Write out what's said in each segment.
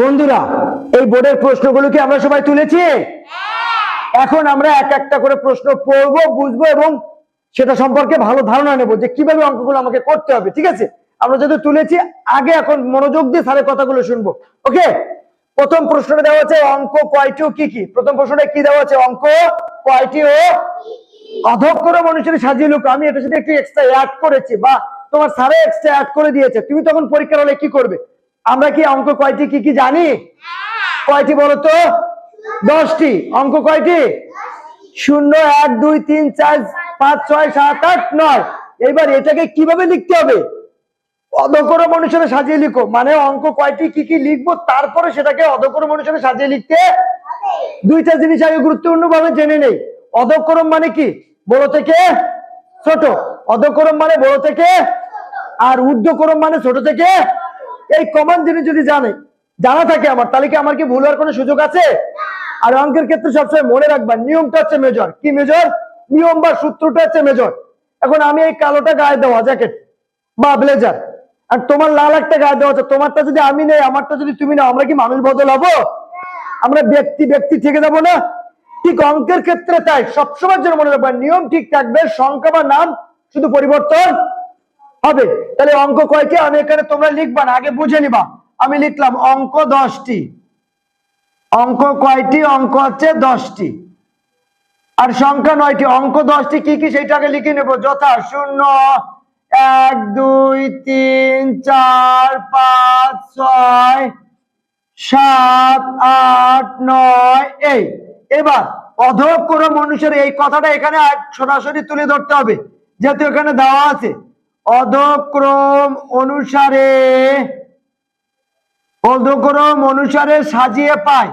বন্ধুরা, এই বোর্ডের প্রশ্নগুলো কি আমরা সবাই তুলেছি? এখন আমরা এক একটা করে প্রশ্ন পড়ব, বুঝব এবং সেটা সম্পর্কে ভালো ধারণা নেব যে কীভাবে অঙ্কগুলো আমাকে করতে হবে, ঠিক আছে? আমরা যদি তুলেছি, আগে এখন মনোযোগ দিয়ে স্যারের কথাগুলো শুনব, ওকে? প্রথম প্রশ্নটা দেওয়া আছে, অঙ্ক কয়টি ও কি কি? প্রথম প্রশ্নটা কি দেওয়া আছে? অঙ্ক কয়টি ও অধক্ষর মানুষের সাজিয়ে লোক আমি এটার সাথে একটু এক্সট্রা অ্যাড করেছি বা তোমার স্যারে এক্সট্রা অ্যাড করে দিয়েছে। তুমি তখন পরীক্ষার হলে কি করবে? আমরা কি অঙ্ক কয়টি কি কি জানি? কয়টি বলো তো দশটি। অঙ্ক কয়টি? শূন্য, এক, দুই, তিন, চার, পাঁচ, ছয়, সাত, আট, নয়। এইবার এটাকে কীভাবে লিখতে হবে? অধকর মনুষ্যরে সাজিয়ে লিখো। মানে অঙ্ক কয়টি, কি কি লিখব, তারপরে সেটাকে অধকর মনুষ্যরে সাজিয়ে লিখতে দুইটা জিনিস আগে গুরুত্বপূর্ণ ভাবে জেনে নেই। অধকরম মানে কি? বড় থেকে ছোট। অধকরম মানে বড় থেকে আর ঊর্ধ্বকরম মানে ছোট থেকে এই কমন জিনিস যদি জানে, জানা থাকে আমার, তাহলে কি আমার কি ভুল হওয়ার কোনো সুযোগ আছে? আর অঙ্কের ক্ষেত্রে সবসময় মনে রাখবা নিয়মটা হচ্ছে মেজর কি মেজর নিয়ম বা সূত্রটা হচ্ছে মেজর এখন আমি এই কালোটা গায়ে দেওয়া জ্যাকেট বা ব্লেজার আর তোমার লাল একটা গায়ে দেওয়া আছে, তোমারটা যদি আমি নেই, আমারটা যদি তুমি নাও, আমরা কি মানুষ বদল হব? আমরা ব্যক্তি ব্যক্তি থেকে যাব না? ঠিক অঙ্কের ক্ষেত্রে তাই সবসময় জন্য মনে রাখবা নিয়ম ঠিক থাকবে, সংখ্যা বা নাম শুধু পরিবর্তন হবে। তাহলে অঙ্ক কয়টি? আমি এখানে তোমরা লিখবা না, আগে বুঝে নিবা। আমি লিখলাম অঙ্ক দশটি। অঙ্ক কয়টি? অঙ্ক হচ্ছে দশটি। আর সংখ্যা নয়টি। অঙ্ক দশটি কি কি? সেইটাকে লিখে নেব। যথা শূন্য, এক, দুই, তিন, চার, পাঁচ, ছয়, সাত, আট, নয়, এই। এবার অধক্রম মানুষের এই কথাটা এখানে সরাসরি তুলে ধরতে হবে। যেহেতু এখানে দেওয়া আছে। অধক্রম অনুসারে অধক্রম অনুসারে সাজিয়ে পায়।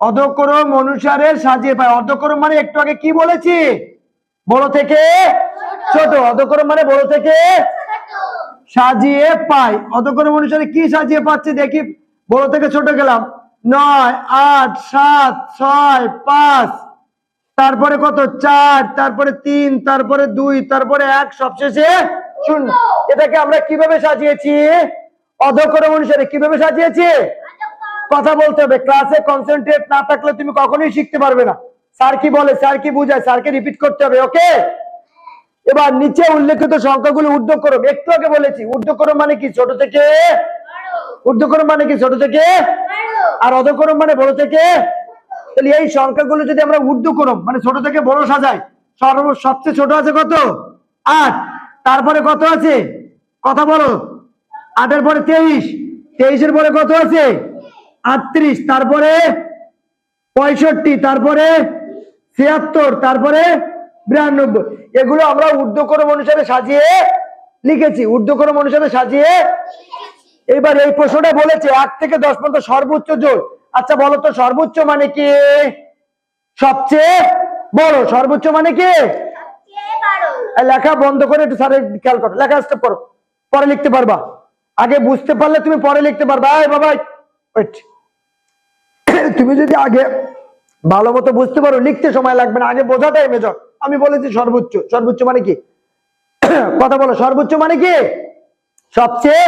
অধক্রম অনুসারে সাজিয়ে পায়। অধক্রম মানে একটু আগে কি বলেছি? বড় থেকে ছোট। অধক্রম মানে বড় থেকে সাজিয়ে পাই অতক্ষণ অনুসারে কি সাজিয়ে পাচ্ছি? দেখি, বড় থেকে ছোট গেলাম। নয়, আট, সাত, ছয়, পাঁচ। তারপরে কত? চার, তারপরে তিন, তারপরে দুই, তারপরে এক। সবশেষে শূন্য এটাকে আমরা কীভাবে সাজিয়েছি? অধক্রম অনুসারে কীভাবে সাজিয়েছি? কথা বলতে হবে ক্লাসে কনসেন্ট্রেট না থাকলে তুমি কখনোই শিখতে পারবে না। স্যার কি বলে, স্যার কি বুঝায়, স্যারকে রিপিট করতে হবে ওকে এবার নিচে উল্লেখিত সংখ্যাগুলো ঊর্ধ্বক্রম একটু আগে বলেছি ঊর্ধ্বক্রম মানে কি? ছোট থেকে? ঊর্ধ্বক্রম মানে কি? ছোট থেকে? আর অধক্রম মানে বড় থেকে? তাহলে এই সংখ্যাগুলো যদি আমরা ঊর্ধ্বক্রম মানে ছোট থেকে বড় সাজাই, সর্ব সবচেয়ে ছোট আছে কত? আট। তারপরে কত আছে? কথা বলো। আটের পরে তেইশ। তেইশের পরে কত আছে? আটত্রিশ। তারপরে পঁয়ষট্টি। তারপরে ছিয়াত্তর। তারপরে বিরানব্বই। এগুলো আমরা ঊর্ধ্বক্রম অনুসারে সাজিয়ে লিখেছি। ঊর্ধ্বক্রম অনুসারে সাজিয়ে এবার এই প্রশ্নটা বলেছে এক থেকে দশ পর্যন্ত সর্বোচ্চ জোর। আচ্ছা বলো তো, সর্বোচ্চ মানে কি? সবচেয়ে বড়। সর্বোচ্চ মানে কি? লেখা বন্ধ করে একটু স্যারের খেয়াল করো। লেখা স্টেপ করো। পরে লিখতে পারবা। আগে বুঝতে পারলে তুমি পরে লিখতে পারবা। এই বাবা তুমি যদি আগে ভালো মতো বুঝতে পারো, লিখতে সময় লাগবে না। আগে বোঝাটাই মেজর আমি বলেছি সর্বোচ্চ। সর্বোচ্চ মানে কি? কথা বলো, সর্বোচ্চ মানে কি? সবচেয়ে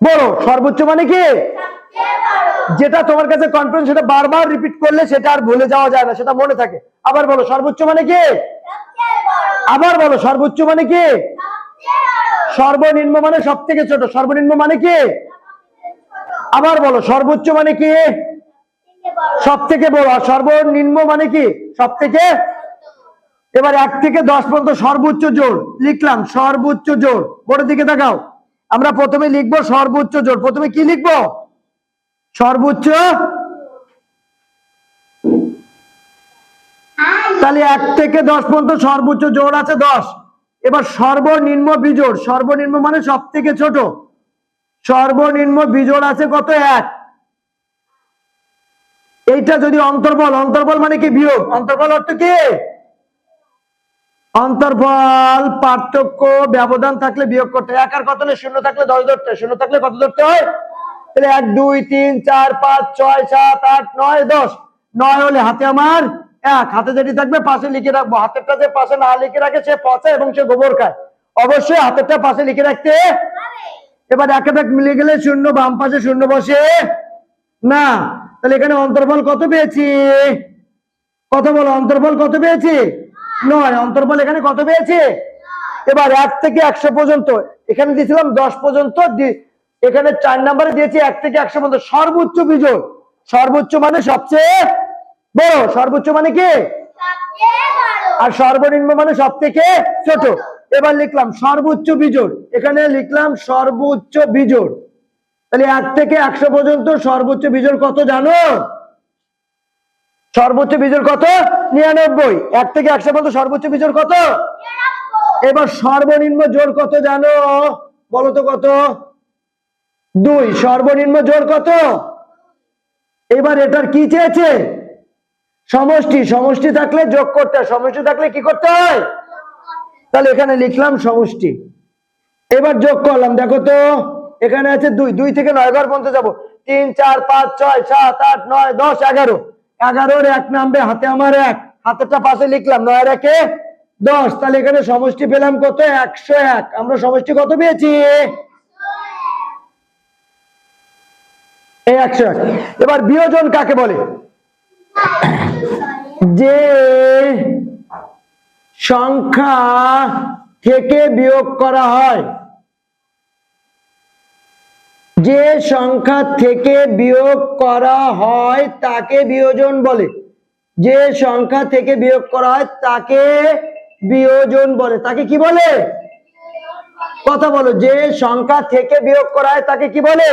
বড়। সর্বোচ্চ মানে কি? যেটা তোমার কাছে কনফিডেন্স সেটা বারবার রিপিট করলে সেটা আর ভুলে যাওয়া যায় না, সেটা মনে থাকে। আবার বলো, সর্বোচ্চ মানে কি? আবার বলো, সর্বোচ্চ মানে কি? সর্বনিম্ন মানে সব থেকে ছোট। সর্বনিম্ন মানে কি? আবার বলো, সর্বোচ্চ মানে কি? সব থেকে বড়। আর সর্বনিম্ন মানে কি? সব থেকে এবার এক থেকে দশ পর্যন্ত সর্বোচ্চ জোর। লিখলাম, সর্বোচ্চ জোর। বোর্ডের দিকে তাকাও। আমরা প্রথমে লিখব সর্বোচ্চ জোর। প্রথমে কি লিখব? সর্বোচ্চ তাহলে এক থেকে দশ পর্যন্ত সর্বোচ্চ জোর আছে দশ। এবার সর্বনিম্ন বিজোড়, সর্বনিম্ন মানে সব থেকে ছোট। সর্বনিম্ন বিজোড় আছে কত? এক। এইটা যদি অন্তর্বল অন্তর্বল মানে কি বিয়োগ? অন্তর্বল অর্থ কি? অন্তর্বল পার্থক্য, ব্যবধান থাকলে বিয়োগ করতে। এক আর কত হলে? শূন্য থাকলে দশ ধরতে। শূন্য থাকলে কত ধরতে হয়? তাহলে এক, দুই, তিন, চার, পাঁচ, ছয়, সাত, আট, নয়, দশ। নয় হলে হাতে আমার হাতে যেটি থাকবে পাশে লিখে রাখব। হাতেরটা যে পাশে না লিখে রাখে, সে পচে এবং সে গোবর খায়। অবশ্যই হাতেরটা পাশে লিখে রাখতে। এবার এক এক মিলে গেলে শূন্য, বাম পাশে শূন্য বসে। না, তাহলে এখানে অন্তর্বল কত পেয়েছি? কত বলো অন্তর্ফল কত পেয়েছি? নয় অন্তর্ফল এখানে কত পেয়েছি? এবার এক থেকে একশো পর্যন্ত, এখানে দিয়েছিলাম দশ পর্যন্ত এখানে চার নাম্বারে দিয়েছি এক থেকে একশো পর্যন্ত। সর্বোচ্চ বিজোড়। সর্বোচ্চ মানে সবচেয়ে বড় সর্বোচ্চ মানে কি? আর সর্বনিম্ন মানে সব থেকে ছোট। এবার লিখলাম সর্বোচ্চ বিজোড়। এখানে লিখলাম সর্বোচ্চ বিজোড়। তাহলে এক থেকে একশো পর্যন্ত সর্বোচ্চ বিজোড় কত জানো? সর্বোচ্চ বিজোড় কত? নিরানব্বই। এক থেকে একশো পর্যন্ত সর্বোচ্চ বিজোড় কত? এবার সর্বনিম্ন জোর কত জানো? বলো তো কত? দুই। সর্বনিম্ন জোর কত? এবার এটার কি চেয়েছে? সমষ্টি সমষ্টি থাকলে যোগ করতে হয়। সমষ্টি থাকলে কি করতে হয়? তাহলে এখানে লিখলাম সমষ্টি। এবার যোগ করলাম। দেখো তো, এখানে আছে দুই দুই থেকে নয় ঘর পর্যন্ত যাব। তিন, চার, পাঁচ, ছয়, সাত, আট, নয়, দশ, এগারো। এগারোর এক নামবে হাতে আমার এক। হাতেরটা পাশে লিখলাম, নয়ের একে দশ। তাহলে এখানে সমষ্টি পেলাম কত? একশো এক। আমরা সমষ্টি কত পেয়েছি? এই একশো এক। এবার বিয়োজন কাকে বলে? যে সংখ্যা থেকে বিয়োগ করা হয়, যে সংখ্যা থেকে বিয়োগ করা হয় তাকে বিয়োজন বলে। যে সংখ্যা থেকে বিয়োগ করা হয় তাকে বিয়োজন বলে। তাকে কি বলে? কথা বলো, যে সংখ্যা থেকে বিয়োগ করা হয় তাকে কি বলে?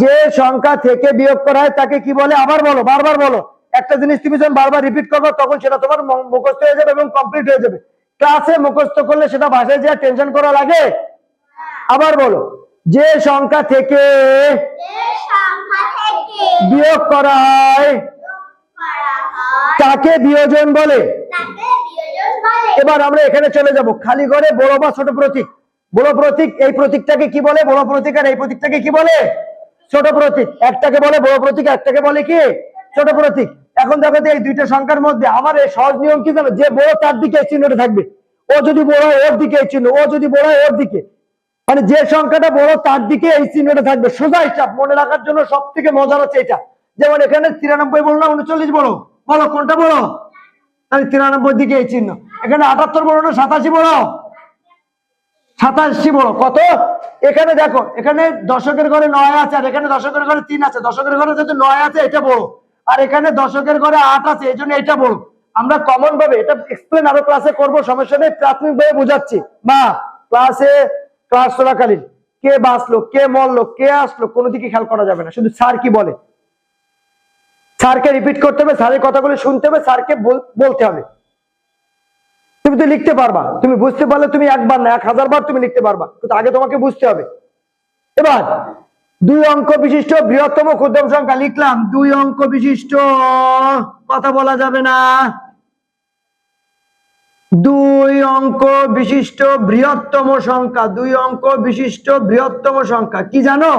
যে সংখ্যা থেকে বিয়োগ করা হয় তাকে কি বলে? আবার বলো, বারবার বলো। একটা জিনিস তুমি যখন বারবার রিপিট করবে, তখন সেটা তোমার মুখস্থ হয়ে যাবে এবং কমপ্লিট হয়ে যাবে। ক্লাসে মুখস্থ করলে সেটা ভাষায় যা টেনশন করা লাগে? আবার বলো, যে সংখ্যা থেকে বিয়োগ করা হয়, তাকে বিয়োজন বলে। এবার আমরা এখানে চলে যাব। খালি ঘরে বড় বা ছোট প্রতীক। বড় প্রতীক এই প্রতীকটাকে কি বলে? বড় প্রতীক আর এই প্রতীকটাকে কি বলে? ছোট প্রতীক। একটাকে বলে বড় প্রতীক, একটাকে বলে কি? ছোট প্রতীক। এখন দেখো এই দুইটা সংখ্যার মধ্যে আমার এই সহজ নিয়ম কি জানো? যে বড় তার দিকে এই চিহ্নটা থাকবে। ও যদি বড় হয় ওর দিকে এই চিহ্ন। ও যদি বড় হয় ওর দিকে। মানে যে সংখ্যাটা বড় তার দিকে এই চিহ্নটা থাকবে। সোজা হিসাব মনে রাখার জন্য সব থেকে মজার হচ্ছে এটা। যেমন এখানে তিরানব্বই বলো না, উনচল্লিশ বলো? বলো, কোনটা বলো? তাহলে তিরানব্বই দিকে এই চিহ্ন। এখানে আটাত্তর বড় না, সাতাশি বড় সাতাশি বড় কত? এখানে দেখো, এখানে দশকের ঘরে নয় আছে, আর এখানে দশকের ঘরে তিন আছে। দশকের ঘরে যেহেতু নয় আছে, এটা বড় আর এখানে দশকের ঘরে আট আছে, এই জন্য এটা বড় আমরা কমন ভাবে এটা এক্সপ্লেন আরও ক্লাসে করব, সমস্যা নেই প্রাথমিক ভাবে বুঝাচ্ছি। মা ক্লাসে ক্লাস চলাকালীন, কে বাঁচলো, কে মরলো, কে আসলো, কোনো দিকে খেয়াল করা যাবে না। শুধু স্যার কি বলে? স্যারকে রিপিট করতে হবে, স্যারের কথাগুলো শুনতে হবে, স্যারকে বল- বলতে হবে। তুমি তো লিখতে পারবা। তুমি বুঝতে পারলে তুমি একবার না, এক হাজার বার তুমি লিখতে পারবা। কিন্তু আগে তোমাকে বুঝতে হবে। এবার, দুই অঙ্ক বিশিষ্ট বৃহত্তম ক্ষুদ্রতম সংখ্যা লিখলাম। দুই অঙ্ক বিশিষ্ট, কথা বলা যাবে না। দুই অঙ্ক বিশিষ্ট বৃহত্তম সংখ্যা, দুই অঙ্ক বিশিষ্ট বৃহত্তম সংখ্যা। কি জানো?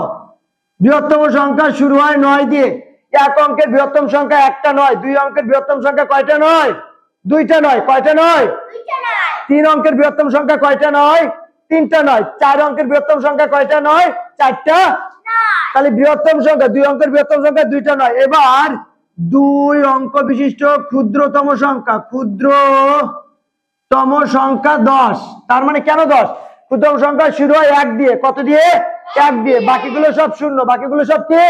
বৃহত্তম সংখ্যা শুরু হয় নয় দিয়ে। এক অঙ্কের বৃহত্তম সংখ্যা একটা নয়, দুই অঙ্কের বৃহত্তম সংখ্যা কয়টা নয়? দুইটা নয় কয়টা নয়? তিন অঙ্কের বৃহত্তম সংখ্যা কয়টা নয়? তিনটা নয়। চার অঙ্কের বৃহত্তম সংখ্যা কয়টা নয়? চারটা? তাহলে বৃহত্তম সংখ্যা দুই অঙ্কের বৃহত্তম সংখ্যা দুইটা নয়। এবার দুই অঙ্ক বিশিষ্ট ক্ষুদ্রতম সংখ্যা ক্ষুদ্রতম সংখ্যা দশ। তার মানে কেন দশ? ক্ষুদ্রতম সংখ্যা শুরু হয় এক দিয়ে। কত দিয়ে? এক দিয়ে। বাকিগুলো সব শূন্য। বাকিগুলো সব কি?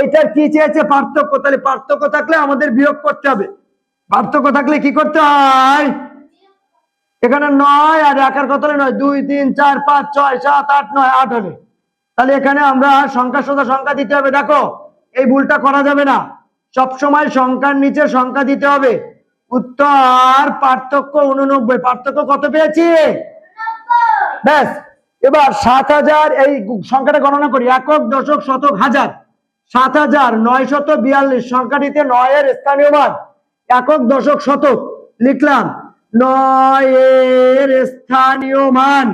এইটার কি চেয়েছে? পার্থক্য। তাহলে পার্থক্য থাকলে আমাদের বিয়োগ করতে হবে। পার্থক্য থাকলে কি করতে হয়? এখানে নয় আর একার কত নয়? দুই তিন চার পাঁচ ছয় সাত আট নয় আট হলে তাহলে এখানে আমরা সংখ্যা সোজা সংখ্যা দিতে হবে। দেখো এই ভুলটা করা যাবে না। সব সময় সংখ্যার নিচে সংখ্যা দিতে হবে। উত্তর পার্থক্য উননব্বই। পার্থক্য কত পেয়েছি? ব্যাস এবার সাত হাজার এই সংখ্যাটা গণনা করি। একক দশক শতক হাজার। সাত হাজার নয় শত বিয়াল্লিশ। সংখ্যাটিতে নয়ের স্থানীয় মান। একক দশক শতক লিখলাম। নয়ের স্থানীয় মান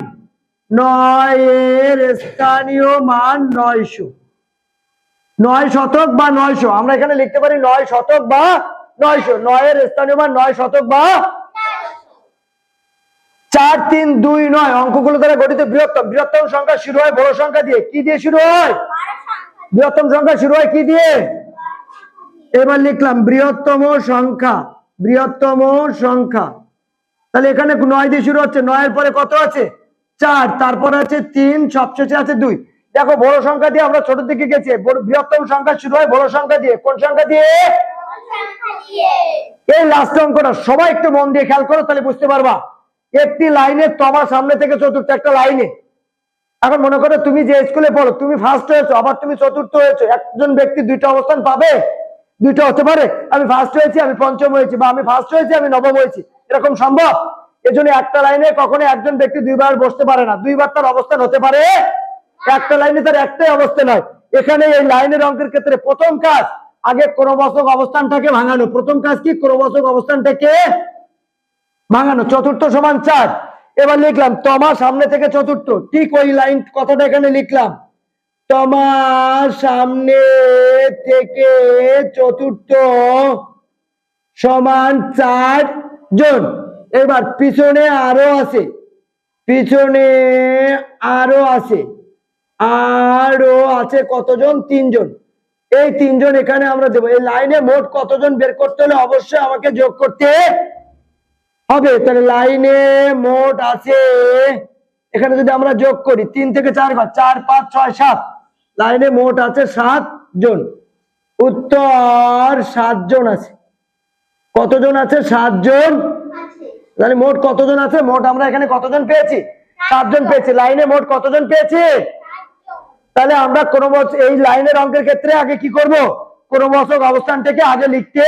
নয়ের স্থানীয় মান নয়শো। নয় শতক বা নয়শো, আমরা এখানে লিখতে পারি নয় শতক বা নয়শো। নয়ের স্থানীয় মান নয় শতক বা চার তিন দুই নয়, অঙ্কগুলো দ্বারা গঠিত বৃহত্তম। বৃহত্তম সংখ্যা শুরু হয় বড় সংখ্যা দিয়ে। কি দিয়ে শুরু হয়? বৃহত্তম সংখ্যা শুরু হয় কি দিয়ে? এবার লিখলাম বৃহত্তম সংখ্যা বৃহত্তম সংখ্যা। তাহলে এখানে নয় দিয়ে শুরু হচ্ছে, নয়ের পরে কত আছে? চার, তারপরে আছে তিন, সবশেষে আছে দুই। দেখো, বড় সংখ্যা দিয়ে আমরা ছোট দিকে গেছি বৃহত্তম সংখ্যা শুরু হয় বড় সংখ্যা দিয়ে। কোন সংখ্যা দিয়ে? এই লাস্ট অঙ্কটা, সবাই একটু মন দিয়ে খেয়াল করো, তাহলে বুঝতে পারবা। একটি লাইনে তোমার সামনে থেকে চতুর্থ, একটা লাইনে। এখন মনে করো তুমি যে স্কুলে পড়ো, তুমি ফার্স্ট হয়েছো, আবার তুমি চতুর্থ হয়েছো, একজন ব্যক্তি দুইটা অবস্থান পাবে? দুইটা হতে পারে। আমি ফার্স্ট হয়েছি, আমি পঞ্চম হয়েছি বা আমি ফার্স্ট হয়েছি, আমি নবম হয়েছি। এরকম সম্ভব? এজন্য একটা লাইনে কখনো একজন ব্যক্তি দুইবার বসতে পারে না। দুইবার তার অবস্থান হতে পারে। একটা লাইনে তার একটাই অবস্থান হয়। এখানে এই লাইনের অঙ্কের ক্ষেত্রে প্রথম কাজ, আগে ক্রমবচক অবস্থানটাকে ভাঙানো। প্রথম কাজ কি? ক্রমবচক অবস্থানটাকে ভাঙানো। চতুর্থ সমান চার। এবার লিখলাম, তমা সামনে থেকে চতুর্থ। ঠিক ওই লাইন কথাটা এখানে লিখলাম। তমা সামনে থেকে চতুর্থ সমান চার জন। এবার পিছনে আরও আছে, পিছনে আরও আছে আরও আছে কতজন? তিনজন। এই তিনজন এখানে আমরা দেবো। এই লাইনে মোট কতজন বের করতে হলে অবশ্যই আমাকে যোগ করতে হবে। তাহলে লাইনে মোট আছে, এখানে যদি আমরা যোগ করি, তিন থেকে চার ঘর চার, পাঁচ, ছয়, সাত। লাইনে মোট আছে সাত জন। উত্তর সাতজন আছে। কতজন আছে? সাতজন তাহলে মোট কতজন আছে? মোট আমরা এখানে কতজন পেয়েছি? সাতজন পেয়েছি। লাইনে মোট কতজন পেয়েছি? তাহলে আমরা ক্রমশ এই লাইনের অঙ্কের ক্ষেত্রে আগে কি করব? ক্রমবচক অবস্থানটাকে আগে লিখতে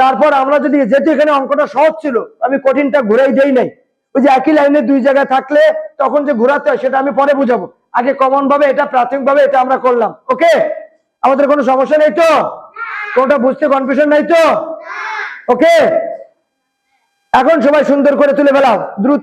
তারপর আমরা যদি যেহেতু এখানে অঙ্কটা সহজ ছিল আমি কঠিনটা ঘুরাই দেই নাই। ওই যে একই লাইনে দুই জায়গায় থাকলে তখন যে ঘোরাতে হয় সেটা আমি পরে বুঝাবো। আগে কমন ভাবে এটা প্রাথমিক ভাবে এটা আমরা করলাম। ওকে? আমাদের কোনো সমস্যা নেই তো? কোনটা বুঝতে কনফিউশন নাই তো? ওকে? এখন সবাই সুন্দর করে তুলে ফেলাও। দ্রুত